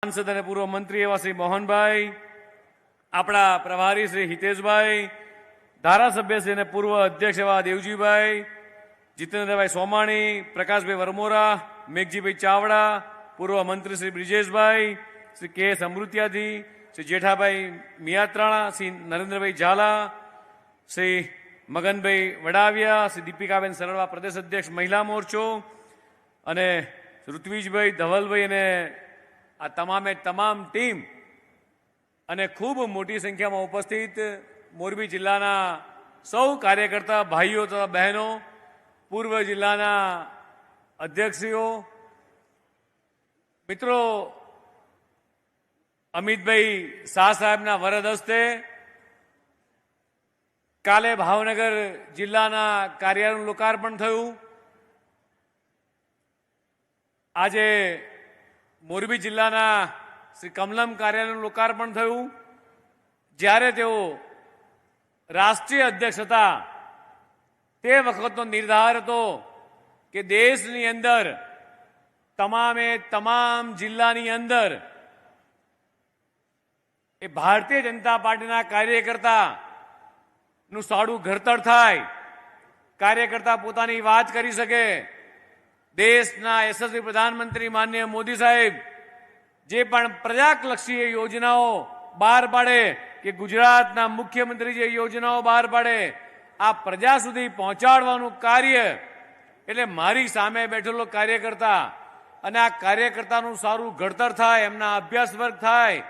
સાંસદ અને પૂર્વ મંત્રી એવા શ્રી મોહનભાઈ, આપણા પ્રભારી શ્રી હિતેશભાઈ, ધારાસભ્ય શ્રી અને પૂર્વ અધ્યક્ષ એવા દેવજીભાઈ, જીતેન્દ્રભાઈ સોમાણી, પ્રકાશભાઈ વરમોરા, મેઘજીભાઈ ચાવડા, પૂર્વ મંત્રી શ્રી બ્રિજેશભાઈ, શ્રી કે એસ અમૃત્યાજી, શ્રી જેઠાભાઈ મિયાત્રાણા, શ્રી નરેન્દ્રભાઈ ઝાલા, શ્રી મગનભાઈ વડાવિયા, શ્રી દીપિકાબેન સરળવા પ્રદેશ અધ્યક્ષ મહિલા મોરચો અને ઋત્વિજભાઈ ધવલભાઈ અને આ તમામે તમામ ટીમ અને ખૂબ મોટી સંખ્યામાં ઉપસ્થિત મોરબી જિલ્લાના સૌ કાર્યકર્તા ભાઈઓ તથા બહેનો, પૂર્વ જિલ્લાના અધ્યક્ષીઓ, મિત્રો, અમિતભાઈ શાહ સાહેબના વરદ હસ્તે કાલે ભાવનગર જિલ્લાના કાર્યાલયનું લોકાર્પણ થયું. આજે મોરબી જિલ્લાના શ્રી કમલમ કાર્યાલયનું લોકાર્પણ થયું. જ્યારે તેઓ રાષ્ટ્રીય અધ્યક્ષ હતા, તે વખતનો નિર્ધાર હતો કે દેશની અંદર તમામે તમામ જિલ્લાની અંદર એ ભારતીય જનતા પાર્ટીના કાર્યકર્તા નું સાડું ઘડતર થાય. કાર્યકર્તા પોતાની વાત કરી શકે દેશના યશસ્વી પ્રધાનમંત્રી માન્ય મોદી સાહેબ, જે પણ પ્રજાલક્ષી યોજનાઓ બહાર પાડે કે ગુજરાતના મુખ્યમંત્રી જે યોજનાઓ બહાર પાડે, આ પ્રજા સુધી પહોંચાડવાનું કાર્ય, એટલે મારી સામે બેઠેલો કાર્યકર્તા અને આ કાર્યકર્તાનું સારું ઘડતર થાય, એમના અભ્યાસ વર્ગ થાય,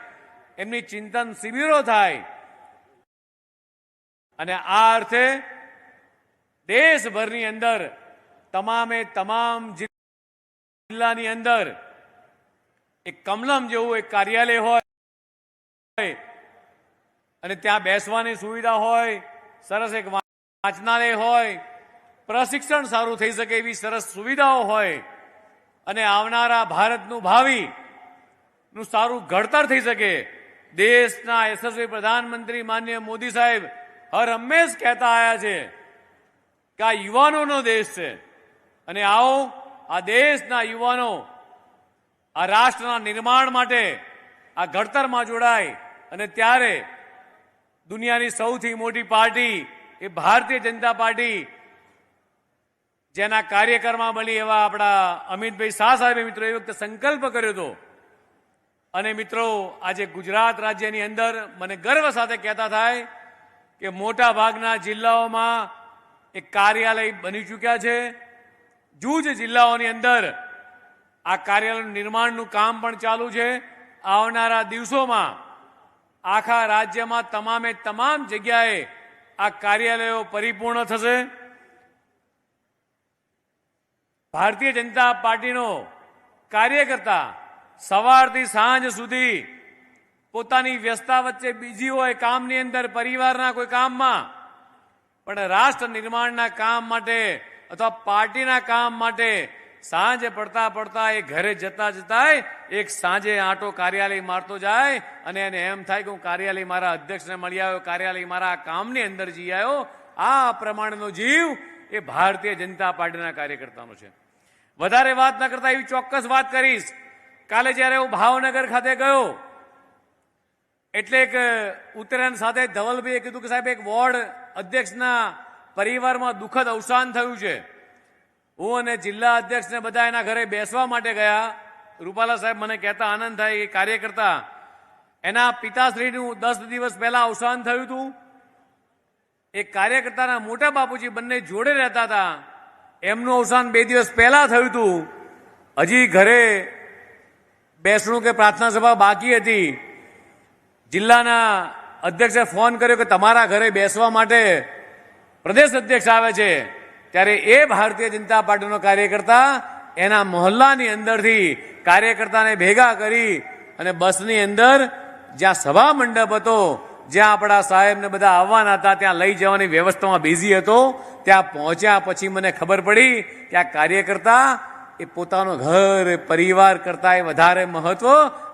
એમની ચિંતન શિબિરો થાય. અને આ અર્થે દેશભરની અંદર તમામે તમામ જિલ્લાની અંદર એક કમલમ જેવું એક કાર્યાલય હોય. અને ત્યાં બેસવાની સુવિધા હોય, સરસ એક વાંચનાલય હોય, પ્રશિક્ષણ સારું થઈ શકે એવી સરસ સુવિધાઓ હોય. અને આવનારા ભારતનું ભાવિ નું સારું ઘડતર થઈ શકે. દેશના યશસ્વી પ્રધાનમંત્રી માન્ય મોદી સાહેબ હર હંમેશ કહેતા આવ્યા છે કે આ યુવાનોનો દેશ છે. અને આવો આ દેશના યુવાનો, આ રાષ્ટ્રના નિર્માણ માટે આ ઘડતરમાં જોડાય. અને ત્યારે દુનિયાની સૌથી મોટી પાર્ટી એ ભારતીય જનતા પાર્ટી, જેના કાર્યકરમાં બની એવા આપણા અમિતભાઈ શાહ સાહેબે મિત્રો એ વખતે સંકલ્પ કર્યો હતો. અને મિત્રો, આજે ગુજરાત રાજ્યની અંદર મને ગર્વ સાથે કહેતા થાય કે મોટા ભાગના જિલ્લાઓમાં એક કાર્યાલય બની ચૂક્યા છે. જૂજ જિલ્લાઓની અંદર આ કાર્યાલયનું નિર્માણનું કામ પણ ચાલુ છે. આવનારા દિવસોમાં આખા રાજ્યમાં તમામે તમામ જગ્યાએ આ કાર્યાલયો પરિપૂર્ણ થશે. ભારતીય જનતા પાર્ટીનો કાર્યકર્તા સવારથી સાંજ સુધી પોતાની વ્યસ્તા વચ્ચે બીજી હોય કામની અંદર પરિવારના કોઈ કામમાં, પણ રાષ્ટ્ર નિર્માણના કામ માટે અથવા પાર્ટીના કામ માટે સાંજે પડતા પડતા એ ઘરે જતા જતા એક સાંજે આંટો કાર્યાલય મારતો જાય અને એને એમ થાય કે હું કાર્યાલય મારા અધ્યક્ષને મળી આવ્યો, કાર્યાલય મારા કામની અંદર જઈ આવ્યો. આ પ્રમાણેનો જીવ એ ભારતીય જનતા પાર્ટીના કાર્યકર્તાનો છે. વધારે વાત ન કરતા એવી ચોક્કસ વાત કરીશ. કાલે જ્યારે હું ભાવનગર ખાતે ગયો, એટલે એક ઉત્તરાયણ સાથે ધવલભાઈએ કીધું કે સાહેબ, એક વોર્ડ અધ્યક્ષના પરિવારમાં દુઃખદ અવસાન થયું છે. હું અને જિલ્લા અધ્યક્ષને બધા એના ઘરે બેસવા માટે ગયા. રૂપાલા સાહેબ મને કહેતા આનંદ થાય એ કાર્યકર્તા, એના પિતાશ્રીનું દસ દિવસ પહેલા અવસાન થયું હતું. એ કાર્યકર્તાના મોટા બાપુજી બંને જોડે રહેતા હતા. એમનું અવસાન બે દિવસ પહેલા થયું હતું. હજી ઘરે બેસણું કે પ્રાર્થના સભા બાકી હતી. જિલ્લાના અધ્યક્ષે ફોન કર્યો કે તમારા ઘરે બેસવા માટે પ્રદેશ અધ્યક્ષ આવે છે. ત્યારે એ ભારતીય જનતા પાર્ટીનો કાર્યકર્તા એના મહોલ્લાની અંદરથી કાર્યકર્તાને ભેગા કરી અને બસની અંદર જ્યાં સભા મંડપ હતો, જ્યાં આપણા સાહેબને બધા આવવાના હતા, ત્યાં લઈ જવાની વ્યવસ્થામાં બિઝી હતો, ત્યાં પહોંચ્યા પછી મને ખબર પડી કે આ કાર્યકર્તા એ પોતાનો ઘર પરિવાર કરતા એ વધારે મહત્વ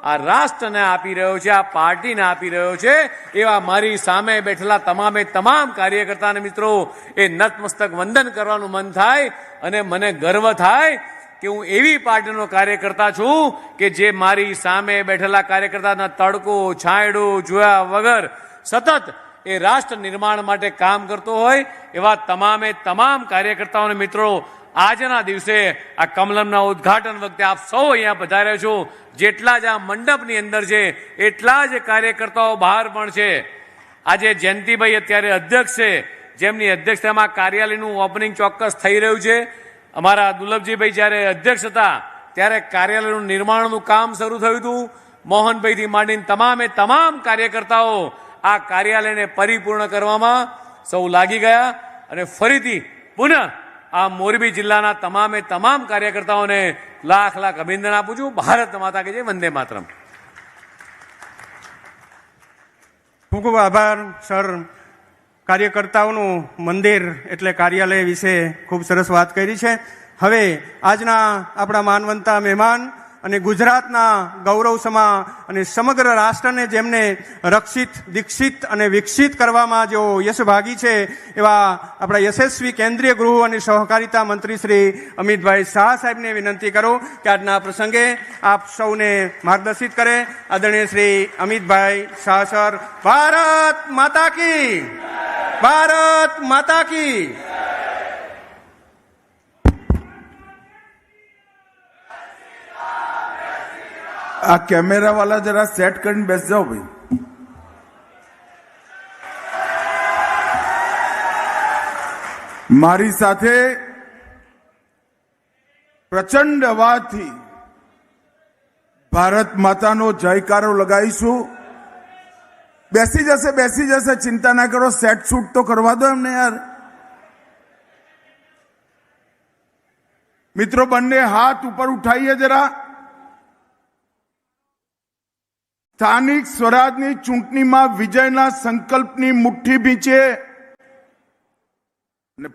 આ રાષ્ટ્રને આપી રહ્યો છે, આ પાર્ટીને આપી રહ્યો છે. એવા મારી સામે બેઠેલા તમામે તમામ કાર્યકર્તાને મિત્રો, એ નતમસ્તક વંદન કરવાનું મન થાય અને મને ગર્વ થાય કે હું એવી પાર્ટીનો કાર્યકર્તા છું કે જે મારી સામે બેઠેલા કાર્યકર્તાના તડકો, છાંયડું, જોયા વગર સતત એ રાષ્ટ્ર નિર્માણ માટે કામ કરતો હોય. એવા તમામે તમામ કાર્યકર્તાઓને મિત્રો આજના દિવસે આ કમલમના ઉદ્ઘાટન વખતે આપ સૌ અહીંયા પધાર્યા છો. જેટલા જ આ મંડપની અંદર છે, એટલા જ કાર્યકર્તાઓ બહાર પણ છે. આજે જયંતિભાઈ અત્યારે અધ્યક્ષ છે, જેમની અધ્યક્ષતામાં કાર્યાલયનું ઓપનિંગ ચોક્કસ થઈ રહ્યું છે. અમારા દુર્લભજીભાઈ જ્યારે અધ્યક્ષ હતા, ત્યારે કાર્યાલયનું નિર્માણનું કામ શરૂ થયું હતું. મોહનભાઈથી માંડીને તમામે તમામ કાર્યકર્તાઓ આ કાર્યાલયને પરિપૂર્ણ કરવામાં સૌ લાગી ગયા અને ફરીથી પુનઃ આ મોરબી જિલ્લાના તમામે તમામ કાર્યકર્તાઓને લાખ લાખ અભિનંદન આપું છું. ભારત માતા કે જય, વંદે માતરમ. ખૂબ ખૂબ આભાર, સર. કાર્યકર્તાઓનું મંદિર એટલે કાર્યાલય વિશે ખૂબ સરસ વાત કરી છે. હવે આજના આપણા માનવંતા મહેમાન અને ગુજરાતના ગૌરવ સમા અને સમગ્ર રાષ્ટ્રને જેમને રક્ષિત, દીક્ષિત અને વિકસિત કરવામાં જેઓ યશભાગી છે, એવા આપણા યશસ્વી કેન્દ્રીય ગૃહ અને સહકારિતા મંત્રી શ્રી અમિતભાઈ શાહ સાહેબને વિનંતી કરું કે આજના પ્રસંગે આપ સૌને માર્ગદર્શિત કરે. આદરણીય શ્રી અમિતભાઈ શાહ સર, ભારત માતા કી! ભારત માતા કી! આ કેમેરા વાળા જરા સેટ કરીને બેસ જાઓ ભાઈ મારી સાથે પ્રચંડ અવાજથી ભારત માતાનો જયકારો લગાવીશું બેસી જશે બેસી જશે ચિંતા ના કરો સેટ શૂટ તો કરવા દો એમને યાર મિત્રો બંને હાથ ઉપર ઉઠાઈએ જરા સ્થાનિક સ્વરાજની ચૂંટણીમાં વિજયના સંકલ્પની મુઠ્ઠી ભીંચે અને